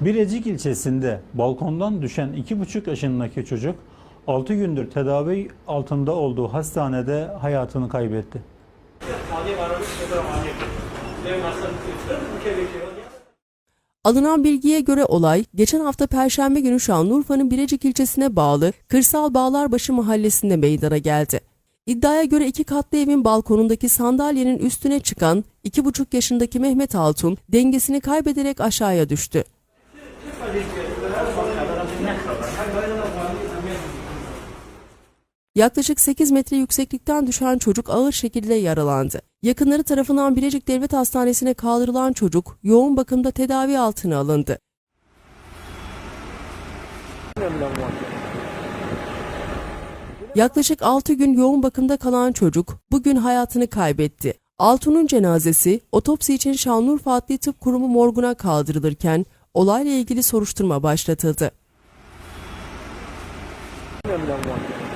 Birecik ilçesinde balkondan düşen 2,5 yaşındaki çocuk 6 gündür tedavi altında olduğu hastanede hayatını kaybetti. Alınan bilgiye göre olay geçen hafta Perşembe günü Şanlıurfa'nın Birecik ilçesine bağlı Kırsal Bağlarbaşı mahallesinde meydana geldi. İddiaya göre iki katlı evin balkonundaki sandalyenin üstüne çıkan 2,5 yaşındaki Mehmet Altun dengesini kaybederek aşağıya düştü. Yaklaşık 8 metre yükseklikten düşen çocuk ağır şekilde yaralandı. Yakınları tarafından Bilecik Devlet Hastanesi'ne kaldırılan çocuk yoğun bakımda tedavi altına alındı. Yaklaşık 6 gün yoğun bakımda kalan çocuk bugün hayatını kaybetti. Altun'un cenazesi otopsi için Şanlıurfa Adli Tıp Kurumu morguna kaldırılırken olayla ilgili soruşturma başlatıldı. 涙もあって。